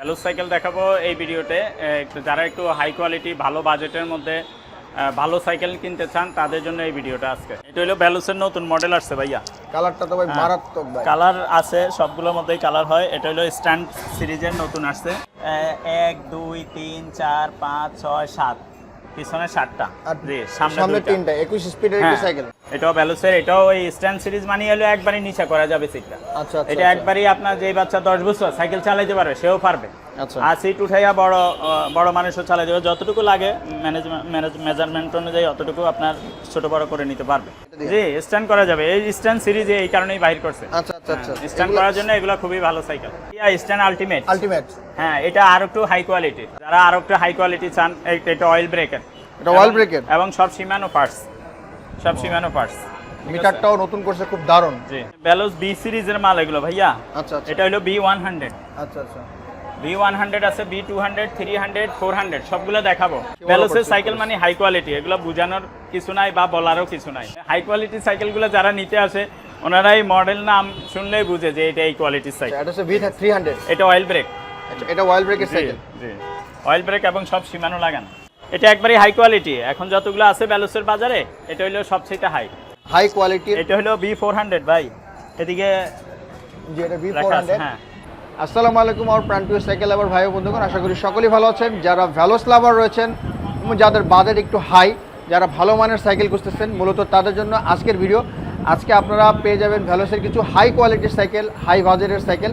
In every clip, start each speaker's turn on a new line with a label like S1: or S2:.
S1: Value cycle দেখাবো এই ভিডিওতে যারা একটু হাই কোয়ালিটি ভালো বাজেটের মধ্যে ভালো সাইকেল কিনতে চান তাদের জন্য এই ভিডিওটা আজকে এটা হলো ভ্যালুসের নতুন মডেল আসছে ভাইয়া
S2: কালারটা তো ভাই হ্যাঁ। মারাত্মক ভাই
S1: কালার আছে সবগুলোর মধ্যেই কালার হয় এটা হলো স্ট্যান্ড সিরিজের নতুন আসছে এক দুই তিন চার পাঁচ ছয় সাত পিছনে সাতটা
S2: আর সামনে তিনটা একুশ স্পিডের হ্যাঁ। সাইকেল
S1: এটাও ব্যালোসের এটাও ওই স্ট্যান্ড সিরিজ মানি হলো একবারই নিচা করা যাবে সিটটা আচ্ছা, আচ্ছা এটা আচ্ছা। একবারই আপনার যে বাচ্চা দশ বছর সাইকেল চালাইতে পারবে সেও পারবে আচ্ছা। আর সিট উঠাইয়া বড় বড় মানুষও চালাই যাবে যতটুকু লাগে ম্যানেজ মেজারমেন্ট অনুযায়ী অতটুকু আপনার ছোট বড় করে নিতে পারবে জি স্ট্যান্ড করা যাবে এই স্ট্যান্ড সিরিজ এই কারণেই বাহির করছে আচ্ছা আচ্ছা স্ট্যান্ড করার জন্য এগুলো খুবই ভালো সাইকেল স্ট্যান্ড আলটিমেট আলটিমেট হ্যাঁ এটা আর একটু হাই কোয়ালিটি যারা আর একটু হাই কোয়ালিটি চান এটা অয়েল ব্রেকার
S2: এটা অয়েল ব্রেকার
S1: এবং সব সিমানো পার্টস সব শিমানো পার্টস
S2: মিটারটাও নতুন করছে খুব দারুন
S1: জি বেলোস বি সিরিজের মাল এগুলো ভাইয়া আচ্ছা, আচ্ছা। এটা হলো বি ওয়ান হান্ড্রেড আচ্ছা আচ্ছা বি ওয়ান হান্ড্রেড আছে B two hundred three hundred four hundred সবগুলো দেখাবো বেলোসের সাইকেল মানে হাই কোয়ালিটি এগুলো বোঝানোর কিছু নাই বা বলারও কিছু নাই হাই কোয়ালিটি সাইকেলগুলো যারা নিতে আসে ওনারা এই মডেল নাম শুনলেই বুঝে যে এটা এই কোয়ালিটির সাইকেল
S2: এটা হচ্ছে বি থ্রি হান্ড্রেড এটা অয়েল ব্রেক আচ্ছা, এটা অয়েল ব্রেকের সাইকেল জি
S1: অয়েল ব্রেক এবং সব সীমানো লাগান এটা একবারই হাই কোয়ালিটি এখন যতগুলো আছে ব্যালুসের বাজারে এটা হলো সবচেয়ে হাই হাই কোয়ালিটি এটা হলো বি ফোর হান্ড্রেড ভাই এদিকে
S2: বি ফোর হান্ড্রেড আসসালামু আলাইকুম আমার প্রাণপ্রিয় সাইকেল আবার ভাই বন্ধুগণ আশা করি সকলেই ভালো আছেন যারা ভ্যালোস লাভার রয়েছেন যাদের বাজেট একটু হাই যারা ভালো মানের সাইকেল খুঁজতেছেন মূলত তাদের জন্য আজকের ভিডিও আজকে আপনারা পেয়ে যাবেন ভ্যালোসের কিছু হাই কোয়ালিটির সাইকেল হাই বাজেটের সাইকেল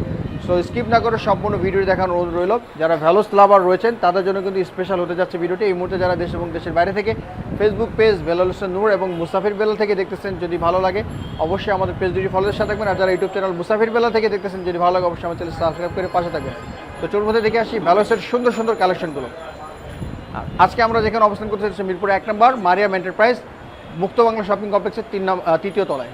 S2: সো স্কিপ না করে সম্পূর্ণ ভিডিও দেখার অনুরোধ রইল যারা ভ্যালোস লাভার রয়েছেন তাদের জন্য কিন্তু স্পেশাল হতে যাচ্ছে ভিডিওটি এই মুহূর্তে যারা দেশ এবং দেশের বাইরে থেকে ফেসবুক পেজ বেলাল নূর এবং মুসাফির বেলা থেকে দেখতেছেন যদি ভালো লাগে অবশ্যই আমাদের পেজ দুটি ফলোদের সাথে থাকবেন আর যারা ইউটিউব চ্যানেল মুসাফির বেলা থেকে দেখতেছেন যদি ভালো লাগে অবশ্যই আমার চ্যানেল সাবস্ক্রাইব করে পাশে থাকবেন তো চোর মধ্যে দেখে আসি ভ্যালোসের সুন্দর সুন্দর কালেকশনগুলো আজকে আমরা যেখানে অবস্থান করতে চাচ্ছি মিরপুর এক নম্বর মারিয়াম এন্টারপ্রাইজ মুক্ত বাংলা শপিং কমপ্লেক্সের তিন তৃতীয় তলায়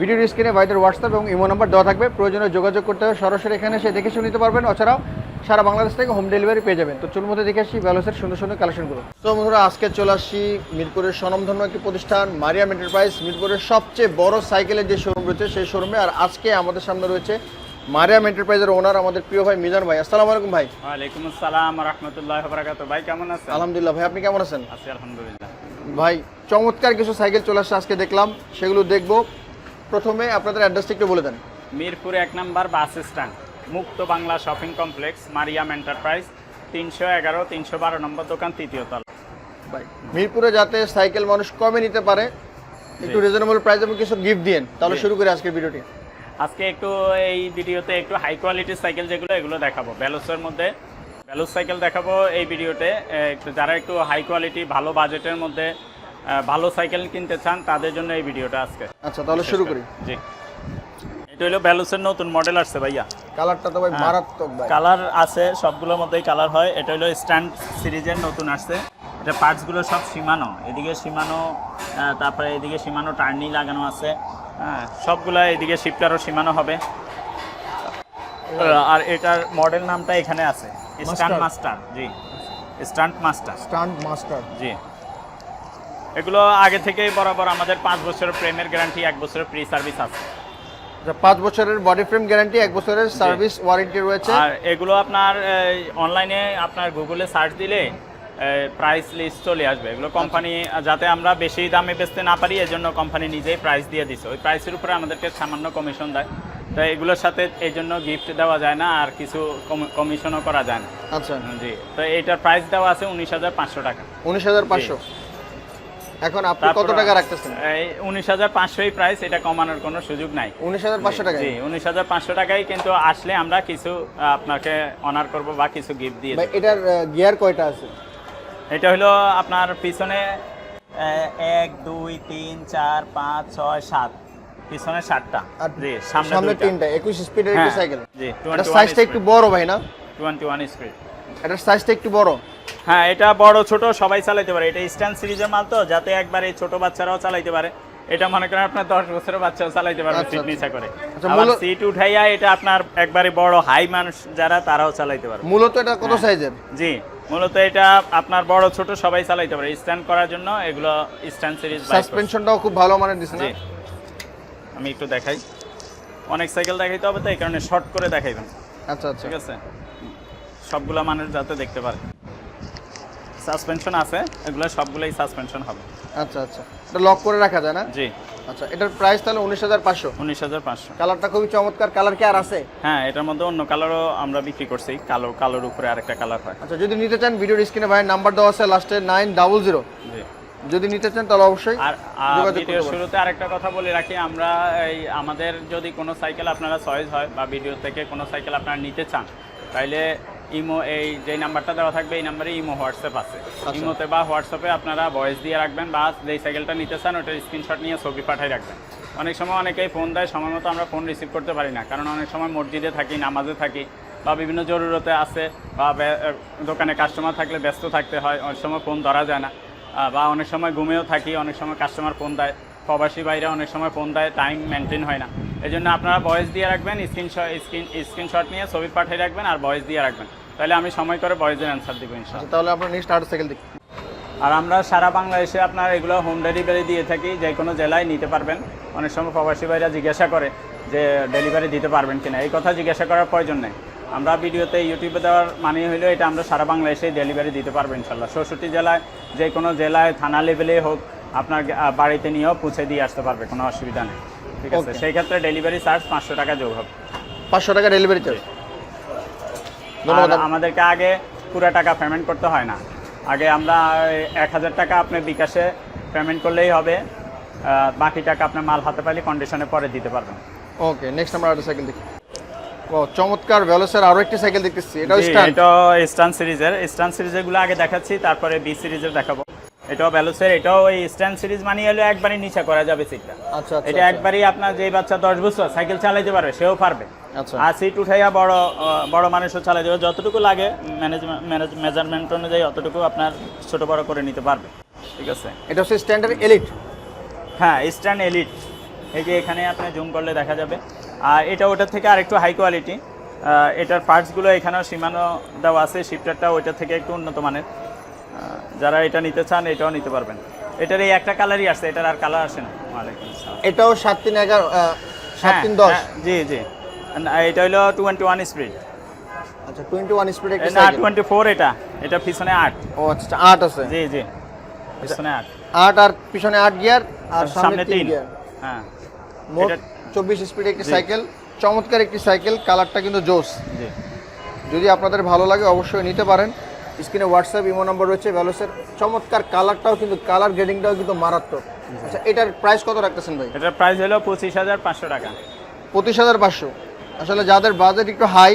S2: ভিডিওর স্ক্রিনে ভাইদের হোয়াটসঅ্যাপ এবং ইমো নাম্বার দেওয়া থাকবে প্রয়োজনে যোগাযোগ করতে হবে সরাসরি এখানে এসে দেখে শুনে নিতে পারবেন অছাড়াও সারা বাংলাদেশ থেকে হোম ডেলিভারি পেয়ে যাবেন তো চুল মধ্যে দেখে আসি ব্যালোসের সুন্দর সুন্দর কালেকশনগুলো তো বন্ধুরা আজকে চলে আসি মিরপুরের স্বনামধন্য একটি প্রতিষ্ঠান মারিয়াম এন্টারপ্রাইজ মিরপুরের সবচেয়ে বড় সাইকেলের যে শোরুম রয়েছে সেই শোরুমে আর আজকে আমাদের সামনে রয়েছে মারিয়াম এন্টারপ্রাইজের ওনার আমাদের প্রিয় ভাই মিজান ভাই আসসালামু আলাইকুম ভাই
S1: ওয়ালাইকুম আসসালাম রাহমাতুল্লাহি ওয়া বারাকাতুহু ভাই কেমন আছেন
S2: আলহামদুলিল্লাহ ভাই আপনি কেমন আছেন
S1: আছি আলহামদুলিল্লাহ
S2: ভাই চমৎকার কিছু সাইকেল চলে আসছে আজকে দেখলাম সেগুলো দেখবো প্রথমে আপনাদের অ্যাড্রেসটা একটু বলে দেন
S1: মিরপুর এক নাম্বার বাস স্ট্যান্ড মুক্ত Bangla shopping complex Mariam enterprise তিনশো এগারো তিনশো বারো নম্বর দোকান তৃতীয় তল
S2: মিরপুরে যাতে সাইকেল মানুষ কমে নিতে পারে একটু রিজনেবল প্রাইস এবং কিছু গিফট দিন তাহলে শুরু করে আজকের ভিডিওটি
S1: আজকে একটু এই ভিডিওতে একটু হাই কোয়ালিটির সাইকেল যেগুলো এগুলো দেখাবো ব্যালোসের মধ্যে ব্যালোস সাইকেল দেখাবো এই ভিডিওতে একটু যারা একটু হাই কোয়ালিটি ভালো বাজেটের মধ্যে ভালো সাইকেল কিনতে চান তাদের জন্য এই ভিডিওটা আজকে
S2: আচ্ছা তাহলে শুরু করি
S1: জি এটা হলো ভ্যালুসের নতুন মডেল আসছে ভাইয়া
S2: কালারটা তো ভাই হ্যাঁ। মারাত্মক ভাই
S1: কালার আছে সবগুলোর মধ্যেই কালার হয় এটা হলো স্ট্যান্ড সিরিজের নতুন আসছে এটা পার্টসগুলো সব সীমানো এদিকে সীমানো তারপরে এদিকে সীমানো টার্নি লাগানো আছে হ্যাঁ সবগুলো এদিকে শিফটারও সীমানো হবে আর এটার মডেল নামটা এখানে আছে stand master G stand master
S2: stand master
S1: G এগুলো আগে থেকেই বরাবর আমাদের পাঁচ বছরের প্রেমের গ্যারান্টি এক বছরের ফ্রি সার্ভিস আছে
S2: আচ্ছা, পাঁচ বছরের বডি ফ্রেম গ্যারান্টি এক বছরের সার্ভিস ওয়ারেন্টি রয়েছে
S1: আর এগুলো আপনার অনলাইনে আপনার গুগলে সার্চ দিলে প্রাইস লিস্ট চলে আসবে এগুলো কোম্পানি আচ্ছা। যাতে আমরা বেশি দামে বেচতে না পারি এজন্য কোম্পানি নিজেই প্রাইস দিয়ে দিছে ওই প্রাইসের উপরে আমাদেরকে সামান্য কমিশন দেয় তো এগুলোর সাথে এই জন্য গিফট দেওয়া যায় না আর কিছু কমিশনও করা যায় না আচ্ছা জি তো এটার প্রাইস দেওয়া আছে উনিশ হাজার পাঁচশো টাকা
S2: উনিশ হাজার পাঁচশো এখন আপনি কত টাকা রাখতেছেন
S1: এই 19500 প্রাইস এটা কমানোর কোনো সুযোগ নাই
S2: 19500 টাকা
S1: জি 19500 টাকায় কিন্তু আসলে আমরা কিছু আপনাকে অনার করব বা কিছু গিফট দিয়ে
S2: ভাই এটার গিয়ার কয়টা আছে
S1: এটা হলো আপনার পিছনে এক দুই তিন চার পাঁচ ছয় সাত পিছনে সাতটা
S2: জি সামনে তিনটা 21 স্পিডের একটা সাইকেল জি এটা সাইজটা একটু বড় ভাই না
S1: 21 স্পিড
S2: এটার সাইজটা একটু বড়
S1: হ্যাঁ এটা বড় ছোট সবাই চালাইতে পারে এটা স্ট্যান্ড সিরিজের মাল তো যাতে একবারে ছোট বাচ্চারাও চালাইতে পারে এটা মনে করেন আপনার দশ বছরের বাচ্চাও চালাইতে পারবে আচ্ছা, সিট আচ্ছা। নিচা করে আচ্ছা, সিট উঠাইয়া এটা আপনার একবারে বড় হাই মানুষ যারা তারাও চালাইতে পারবে
S2: মূলত এটা কত হ্যাঁ। সাইজের
S1: জি মূলত এটা আপনার বড় ছোট সবাই চালাইতে পারে স্ট্যান্ড করার জন্য এগুলো স্ট্যান্ড সিরিজ
S2: সাসপেনশনটাও খুব ভালো মানে দিছে জি
S1: আমি একটু দেখাই অনেক সাইকেল দেখাইতে হবে তো এই কারণে শর্ট করে দেখাইবেন
S2: আচ্ছা আচ্ছা ঠিক আছে
S1: সবগুলা মানুষ যাতে দেখতে পারে সাসপেনশন আছে এগুলো সবগুলোই সাসপেনশন হবে
S2: আচ্ছা আচ্ছা এটা লক করে রাখা যায় না জি আচ্ছা এটার প্রাইস তাহলে উনিশ হাজার পাঁচশো
S1: উনিশ হাজার পাঁচশো
S2: কালারটা খুবই চমৎকার কালার কি আর আছে
S1: হ্যাঁ এটার মধ্যে অন্য কালারও আমরা বিক্রি করছি কালো কালোর উপরে আরেকটা কালার হয়
S2: আচ্ছা যদি নিতে চান ভিডিওর স্ক্রিনে ভাই নাম্বার দেওয়া আছে লাস্টে নাইন ডাবল জিরো জি যদি নিতে চান তাহলে অবশ্যই
S1: আর ভিডিওর শুরুতে আরেকটা কথা বলে রাখি আমরা এই আমাদের যদি কোনো সাইকেল আপনারা চয়েস হয় বা ভিডিও থেকে কোনো সাইকেল আপনারা নিতে চান তাইলে ইমো এই যে নাম্বারটা দেওয়া থাকবে এই নাম্বারে ইমো হোয়াটসঅ্যাপ আছে আচ্ছা। ইমোতে বা হোয়াটসঅ্যাপে আপনারা ভয়েস দিয়ে রাখবেন বা যেই সাইকেলটা নিতে চান ওটার স্ক্রিনশট নিয়ে ছবি পাঠিয়ে রাখবেন অনেক সময় অনেকেই ফোন দেয় সময় মতো আমরা ফোন রিসিভ করতে পারি না কারণ অনেক সময় মসজিদে থাকি নামাজে থাকি বা বিভিন্ন জরুরতে আছে বা দোকানে কাস্টমার থাকলে ব্যস্ত থাকতে হয় অনেক সময় ফোন ধরা যায় না বা অনেক সময় ঘুমেও থাকি অনেক সময় কাস্টমার ফোন দেয় প্রবাসী বাইরে অনেক সময় ফোন দেয় টাইম মেনটেন হয় না এই জন্য আপনারা ভয়েস দিয়ে রাখবেন স্ক্রিনশট স্ক্রিন স্ক্রিনশট নিয়ে ছবি পাঠিয়ে রাখবেন আর ভয়েস দিয়ে রাখবেন তাহলে আমি সময় করে বয়েজের অ্যান্সার দিব
S2: আচ্ছা, তাহলে আপনার নেক্সট সাইকেল দেখি
S1: আর আমরা সারা বাংলাদেশে আপনার এগুলো হোম ডেলিভারি দিয়ে থাকি যে কোনো জেলায় নিতে পারবেন অনেক সময় প্রবাসী ভাইরা জিজ্ঞাসা করে যে ডেলিভারি দিতে পারবেন কিনা এই কথা জিজ্ঞাসা করার প্রয়োজন নেই আমরা ভিডিওতে ইউটিউবে দেওয়ার মানে হলেও এটা আমরা সারা বাংলাদেশে ডেলিভারি দিতে পারবো ইনশাল্লাহ ষষ্ঠটি জেলায় যে কোনো জেলায় থানা লেভেলে হোক আপনার বাড়িতে নিয়েও পৌঁছে দিয়ে আসতে পারবে কোনো অসুবিধা নেই ঠিক আছে সেই ক্ষেত্রে ডেলিভারি চার্জ পাঁচশো টাকা যোগ হবে
S2: পাঁচশো টাকা ডেলিভারি চার্জ
S1: মানে আমাদেরকে আগে পুরো টাকা পেমেন্ট করতে হয় না আগে আমরা এক হাজার টাকা আপনি বিকাশে পেমেন্ট করলেই হবে বাকি টাকা আপনার মাল হাতে পাইলে কন্ডিশনে পরে দিতে পারবেন
S2: ওকে নেক্সট আমরা একটা সাইকেল দেখি ও চমৎকার ভেলোসের আরও একটি সাইকেল দেখতেছি
S1: এটা স্টান এটা স্টান সিরিজের স্টান সিরিজের আগে দেখাচ্ছি তারপরে বি সিরিজের দেখাবো এটাও ভেলোসের এটাও ওই স্ট্যান্ড সিরিজ মানি হলো একবারই নিচা করা যাবে সিটটা আচ্ছা, আচ্ছা এটা আচ্ছা। একবারই আপনার যে বাচ্চা দশ বছর সাইকেল চালাইতে পারবে সেও পারবে আচ্ছা। আর সিট উঠাইয়া বড় বড় মানুষও চালাই দেবে যতটুকু লাগে ম্যানেজ মেজারমেন্ট অনুযায়ী অতটুকু আপনার ছোট বড় করে নিতে পারবে ঠিক আছে
S2: এটা হচ্ছে স্ট্যান্ডার্ড এলিট
S1: হ্যাঁ স্ট্যান্ড এলিট এই যে এখানে আপনি জুম করলে দেখা যাবে আর এটা ওটার থেকে আর একটু হাই কোয়ালিটি এটার পার্টসগুলো এখানেও সীমানো দেওয়া আছে শিফটারটা ওইটা থেকে একটু উন্নত মানের যারা এটা নিতে চান এটাও নিতে পারবেন এটার এই একটা কালারই আসছে এটার আর কালার আসে না ওয়ালাইকুম
S2: এটাও সাত তিন এগারো সাত হ্যাঁ, তিন দশ হ্যাঁ,
S1: জি জি এটা হলো টোয়েন্টি ওয়ান স্পিড
S2: আচ্ছা টোয়েন্টি ওয়ান স্পিড না
S1: টোয়েন্টি ফোর এটা এটা পিছনে আট
S2: ও আচ্ছা আট আছে
S1: জি জি আচ্ছা, পিছনে আট
S2: আট আর পিছনে আট গিয়ার আর সামনে তিন হ্যাঁ মোট চব্বিশ স্পিডে একটি সাইকেল চমৎকার একটি সাইকেল কালারটা কিন্তু জোস যদি আপনাদের ভালো লাগে অবশ্যই নিতে পারেন স্ক্রিনে হোয়াটসঅ্যাপ ইমো নম্বর রয়েছে ভ্যালোসের চমৎকার কালারটাও কিন্তু কালার গ্রেডিংটাও কিন্তু মারাত্মক আচ্ছা এটার প্রাইস কত রাখতেছেন ভাই
S1: এটার প্রাইস হলো পঁচিশ হাজার পাঁচশো টাকা
S2: পঁচিশ হাজার পাঁচশো আসলে যাদের বাজেট একটু হাই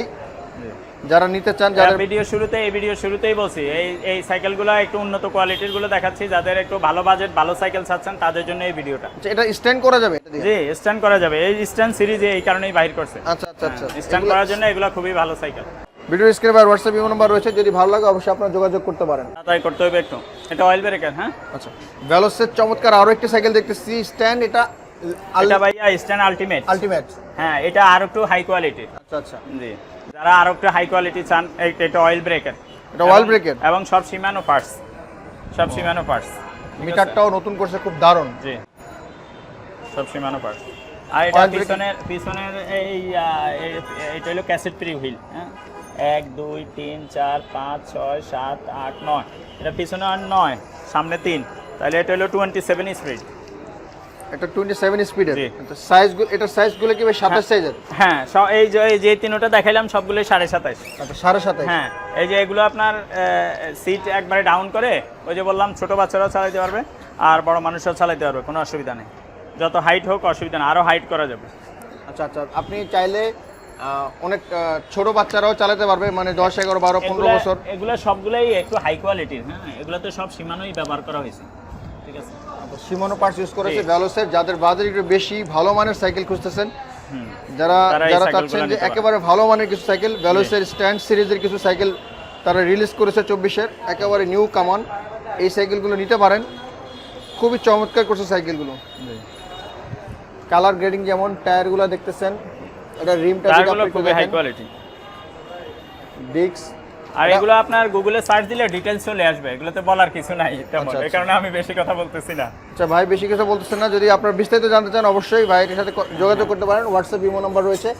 S2: যারা নিতে চান
S1: যারা ভিডিও শুরুতে এই ভিডিও শুরুতেই বলছি এই এই সাইকেলগুলো একটু উন্নত কোয়ালিটির গুলো দেখাচ্ছি যাদের একটু ভালো বাজেট ভালো সাইকেল চাচ্ছেন তাদের জন্য এই ভিডিওটা
S2: আচ্ছা, এটা স্ট্যান্ড করা যাবে
S1: জি স্ট্যান্ড করা যাবে এই স্ট্যান্ড সিরিজ এই কারণেই বাহির করছে আচ্ছা আচ্ছা আচ্ছা স্ট্যান্ড করার জন্য এগুলো খুবই ভালো সাইকেল
S2: ভিডিও স্ক্রিনে আর হোয়াটসঅ্যাপ ইমো নাম্বার রয়েছে যদি ভালো লাগে অবশ্যই আপনারা যোগাযোগ করতে পারেন
S1: তাই করতে হবে একটু এটা অয়েল ব্রেকার হ্যাঁ
S2: আচ্ছা ভেলোসের চমৎকার আরো একটা সাইকেল দেখতেছি স্ট্যান্ড এটা এটা
S1: ভাইয়া স্ট্যান্ড আলটিমেট আলটিমেট হ্যাঁ এটা আর একটু হাই কোয়ালিটি আচ্ছা আচ্ছা জি যারা আর একটু হাই কোয়ালিটি চান এটা অয়েল ব্রেকার
S2: এটা অয়েল ব্রেকার
S1: এবং সব সিমানো পার্টস সব সিমানো পার্টস
S2: মিটারটাও নতুন করছে খুব দারুন
S1: জি সব সিমানো পার্টস আর এটা পিছনের পিছনের এই এটা হলো ক্যাসেট প্রি হুইল হ্যাঁ এক দুই তিন চার পাঁচ ছয় সাত আট নয় এটা পিছনে আর নয় সামনে তিন তাহলে এটা হলো টোয়েন্টি সেভেন স্পিড
S2: এটা 27 স্পিডের সাইজগুলো এটার সাইজগুলো কি 27 সাইজের
S1: হ্যাঁ, হ্যাঁ এই যে এই যে তিনটা দেখাইলাম সবগুলো 27.5
S2: আচ্ছা 27.5 হ্যাঁ
S1: এই যে এগুলো আপনার সিট একবারে ডাউন করে ওই যে বললাম ছোট বাচ্চারাও চালাতে পারবে আর বড় মানুষরাও চালাতে পারবে কোনো অসুবিধা নেই যত হাইট হোক অসুবিধা না আরও হাইট করা যাবে
S2: আচ্ছা আচ্ছা আপনি চাইলে অনেক ছোট বাচ্চারাও চালাতে পারবে মানে দশ এগারো বারো
S1: পনেরো বছর এগুলো সবগুলোই একটু হাই কোয়ালিটির হ্যাঁ এগুলো তো সব সীমানোই ব্যবহার করা হয়েছে ঠিক
S2: আছে শিমনো পার্টস ইউজ করেছে ভ্যালোসের যাদের বাজারে একটু বেশি ভালো মানের সাইকেল খুঁজতেছেন যারা যারা চাচ্ছেন যে একেবারে ভালো মানের কিছু সাইকেল ভ্যালোসের স্ট্যান্ড সিরিজের কিছু সাইকেল তারা রিলিজ করেছে চব্বিশের একেবারে নিউ কামান এই সাইকেলগুলো নিতে পারেন খুবই চমৎকার করছে সাইকেলগুলো কালার গ্রেডিং যেমন টায়ারগুলো দেখতেছেন এটা রিমটা
S1: খুবই হাই কোয়ালিটি ডিস্ক আর এগুলো আপনার গুগলে সার্চ দিলে ডিটেইলস চলে আসবে এগুলোতে বলার কিছু নাই তেমন আচ্ছা, আচ্ছা। এই কারণে আমি বেশি কথা বলতেছি না
S2: আচ্ছা ভাই বেশি কিছু বলতেছেন না যদি আপনার বিস্তারিত জানতে চান অবশ্যই ভাইয়ের সাথে যোগাযোগ করতে পারেন হোয়াটসঅ্যাপ ইমো নাম্বার রয়েছে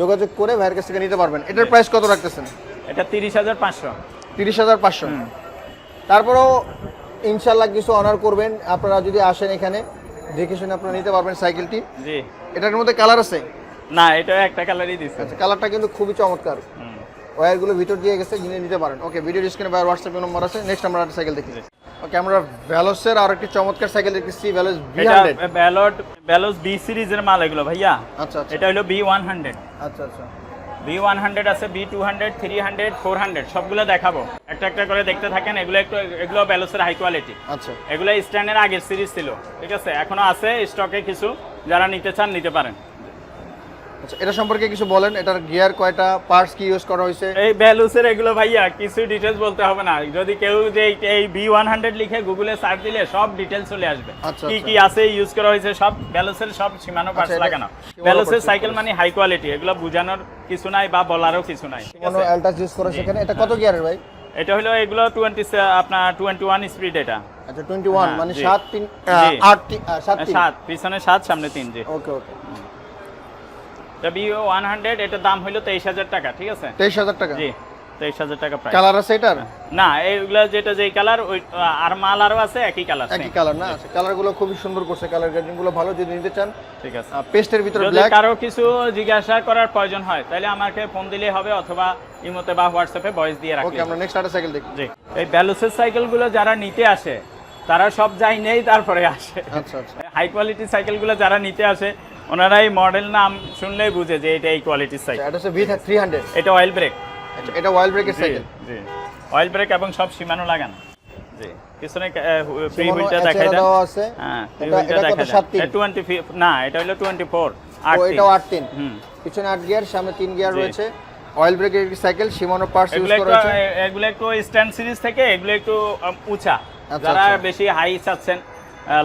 S2: যোগাযোগ করে ভাইয়ের কাছ থেকে নিতে পারবেন এটার প্রাইস কত রাখতেছেন
S1: এটা তিরিশ হাজার পাঁচশো
S2: তিরিশ হাজার পাঁচশো তারপরেও ইনশাল্লাহ কিছু অনার করবেন আপনারা যদি আসেন এখানে দেখে শুনে আপনারা নিতে পারবেন সাইকেলটি জি এটার মধ্যে কালার আছে
S1: না এটা একটা কালারই দিচ্ছে
S2: আচ্ছা কালারটা কিন্তু খুবই চমৎকার ওয়ারগুলো ভিতর দিয়ে গেছে কিনে নিতে পারেন ওকে ভিডিও ডিসক্রিপশনে বা হোয়াটসঅ্যাপ নম্বর আছে নেক্সট আমরা একটা সাইকেল দেখি ওকে আমরা ভ্যালোসের আর একটি চমৎকার সাইকেল দেখতেছি ভ্যালোস বি
S1: ভ্যালোট ভ্যালোস বি সিরিজের মাল এগুলো ভাইয়া আচ্ছা, আচ্ছা। এটা হলো বি ওয়ান হান্ড্রেড আচ্ছা আচ্ছা বি ওয়ান হান্ড্রেড আছে B two hundred three hundred four hundred সবগুলো দেখাবো একটা একটা করে দেখতে থাকেন এগুলো একটু এগুলো ব্যালোসের হাই কোয়ালিটি আচ্ছা এগুলো স্ট্যান্ডের আগের সিরিজ ছিল ঠিক আছে এখনো আছে স্টকে কিছু যারা নিতে চান নিতে পারেন
S2: আচ্ছা, এটা সম্পর্কে কিছু বলেন এটার গিয়ার কয়টা পার্টস কি ইউজ করা হয়েছে
S1: এই ভ্যালুসের এগুলো ভাইয়া কিছু ডিটেলস বলতে হবে না যদি কেউ যে এই বি ওয়ান হান্ড্রেড লিখে গুগলে সার্চ দিলে সব ডিটেলস চলে আসবে আচ্ছা, কি আচ্ছা। কি আছে ইউজ করা হয়েছে সব ভ্যালুসের সব সীমানো পার্টস লাগানো ভ্যালুসের সাইকেল মানে হাই কোয়ালিটি এগুলো বোঝানোর কিছু নাই বা বলারও কিছু নাই
S2: কোনো ইউজ করা সেখানে এটা কত গিয়ারের ভাই
S1: এটা হলো এগুলো টোয়েন্টি আপনার ওয়ান স্পিড এটা
S2: আচ্ছা 21 হ্যাঁ, মানে 7 3 8 7
S1: পিছনে সাত সামনে তিন যে ওকে ওকে এটার দাম তেইশ হাজার টাকা ঠিক আছে তেইশ হাজার টাকা জি আমাকে ফোন দিলে হবে অথবা বা হোয়াটসঅ্যাপে দিয়ে আমরা নেক্সট সাইকেল যারা নিতে আসে তারা সব যাই নেই তারপরে আসে হাই কোয়ালিটি সাইকেল গুলো যারা নিতে আসে ওনারা এই মডেল নাম শুনলেই বুঝে যে এটা এই কোয়ালিটির সাইকেল
S2: এটা হচ্ছে ভি 300 এটা অয়েল ব্রেক আচ্ছা এটা অয়েল ব্রেকের সাইকেল জি
S1: অয়েল ব্রেক এবং সব সীমানো লাগানো জি পিছনে প্রি হুইলটা দেখাই দাও আছে হ্যাঁ প্রি হুইলটা দেখাই দাও এটা 20 না এটা হলো 24
S2: 8 এটা 83 হুম পিছনে 8 গিয়ার সামনে 3 গিয়ার রয়েছে অয়েল ব্রেকের সাইকেল সীমানো পার্টস ইউজ করা হয়েছে এগুলো একটু স্ট্যান্ড সিরিজ থেকে এগুলো একটু উঁচা আচ্ছা, যারা আচ্ছা। বেশি হাই চাচ্ছেন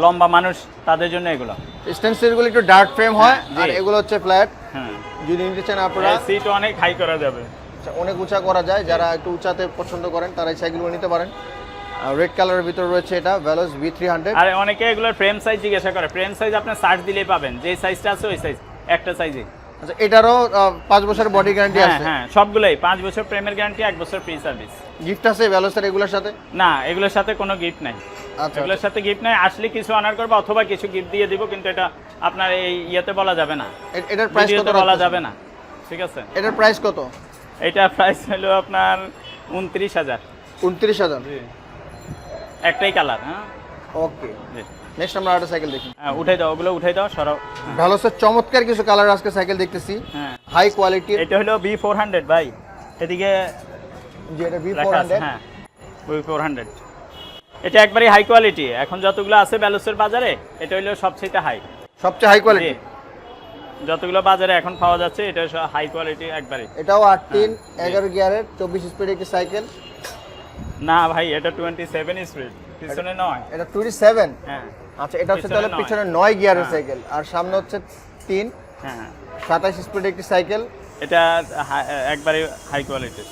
S2: লম্বা মানুষ তাদের জন্য এগুলো স্টেনসিলগুলো একটু ডার্ক ফ্রেম হয় হ্যাঁ, আর এগুলো হচ্ছে ফ্ল্যাট যদি নিতে চান আপনারা সিট অনেক হাই করা যাবে আচ্ছা, অনেক উঁচা করা যায় যারা একটু উঁচাতে পছন্দ করেন তারা এই সাইকেলগুলো নিতে পারেন রেড কালারের ভিতরে রয়েছে এটা ভ্যালোস ভি থ্রি হান্ড্রেড আর অনেকে এগুলোর ফ্রেম সাইজ জিজ্ঞাসা করে ফ্রেম সাইজ আপনার সার্চ দিলেই পাবেন যে সাইজটা আছে ওই সাইজ একটা সাইজে আচ্ছা এটারও পাঁচ বছর বডি গ্যারান্টি আছে হ্যাঁ সবগুলোই পাঁচ বছর প্রেমের গ্যারান্টি এক বছর ফ্রি সার্ভিস গিফট আছে ভ্যালোসের এগুলোর সাথে না এগুলোর সাথে কোনো গিফট নাই আচ্ছা, এগুলোর আচ্ছা। সাথে গিফট নাই আসলে কিছু অনার করবো অথবা কিছু গিফট দিয়ে দিব কিন্তু এটা আপনার এই ইয়েতে বলা যাবে না এটার প্রাইস কত বলা যাবে না ঠিক আছে এটার প্রাইস কত এটা প্রাইস হলো আপনার উনত্রিশ হাজার উনত্রিশ হাজার একটাই কালার হ্যাঁ ওকে নেক্সট আমরা আরেকটা সাইকেল দেখি হ্যাঁ উঠাই দাও ওগুলো উঠাই দাও সরাও হ্যাঁ। ভালো স্যার চমৎকার কিছু কালার আজকে সাইকেল দেখতেছি হ্যাঁ হাই কোয়ালিটি এটা হলো বি ফোর হান্ড্রেড ভাই এদিকে যে এটা বি ফোর হান্ড্রেড হ্যাঁ বি ফোর হান্ড্রেড এটা একবারে হাই কোয়ালিটি এখন যতগুলো আছে ব্যালোসের বাজারে এটা হইলো সবচেয়ে হাই সবচেয়ে হাই কোয়ালিটি যতগুলো বাজারে এখন পাওয়া যাচ্ছে এটা হাই কোয়ালিটি একবারে এটাও 8 3 11 গিয়ারের 24 স্পিড একটি সাইকেল না ভাই এটা 27 স্পিড পিছনে নয় এটা 27 হ্যাঁ আচ্ছা এটা হচ্ছে তাহলে পিছনে 9 গিয়ারের সাইকেল হ্যাঁ। আর সামনে হচ্ছে 3 হ্যাঁ 27 স্পিড একটি সাইকেল এটা একবারে হাই কোয়ালিটি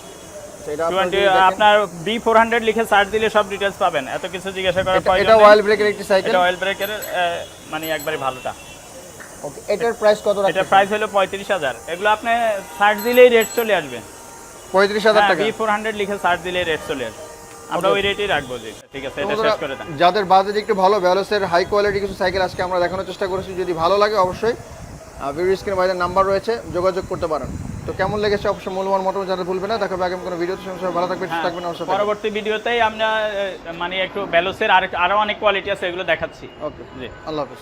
S2: আচ্ছা, আপনার বি ফোর হান্ড্রেড লিখে সার্চ দিলে সব ডিটেলস পাবেন এত কিছু জিজ্ঞাসা করার এটা অয়েল ব্রেকের একটি সাইকেল এটা অয়েল ব্রেকের মানে একবারে ভালোটা ওকে এটার প্রাইস কত রাখছেন এটা প্রাইস হলো 35000 এগুলো আপনি সার্চ দিলেই রেট চলে আসবে 35000 হ্যাঁ, টাকা বি ফোর হান্ড্রেড লিখে সার্চ দিলেই রেট চলে আসবে আমরা ওই রেটেই রাখবো জি ঠিক আছে এটা শেষ করে যাদের বাজেট একটু ভালো ব্যালেন্সের হাই কোয়ালিটি কিছু সাইকেল আজকে আমরা দেখানোর চেষ্টা করেছি যদি ভালো লাগে অবশ্যই ভিডিও স্ক্রিনে নাম্বার রয়েছে যোগাযোগ করতে পারেন তো কেমন লেগেছে অবশ্যই মূল্যবান মতামত জানাতে ভুলবে না দেখাবে আগামী কোনো ভিডিওতে সঙ্গে ভালো থাকবেন সুস্থ হ্যাঁ, থাকবেন অবশ্যই পরবর্তী ভিডিওতেই আমরা মানে একটু ব্যালোসের আর আরো অনেক কোয়ালিটি আছে এগুলো দেখাচ্ছি ওকে জি আল্লাহ হাফেজ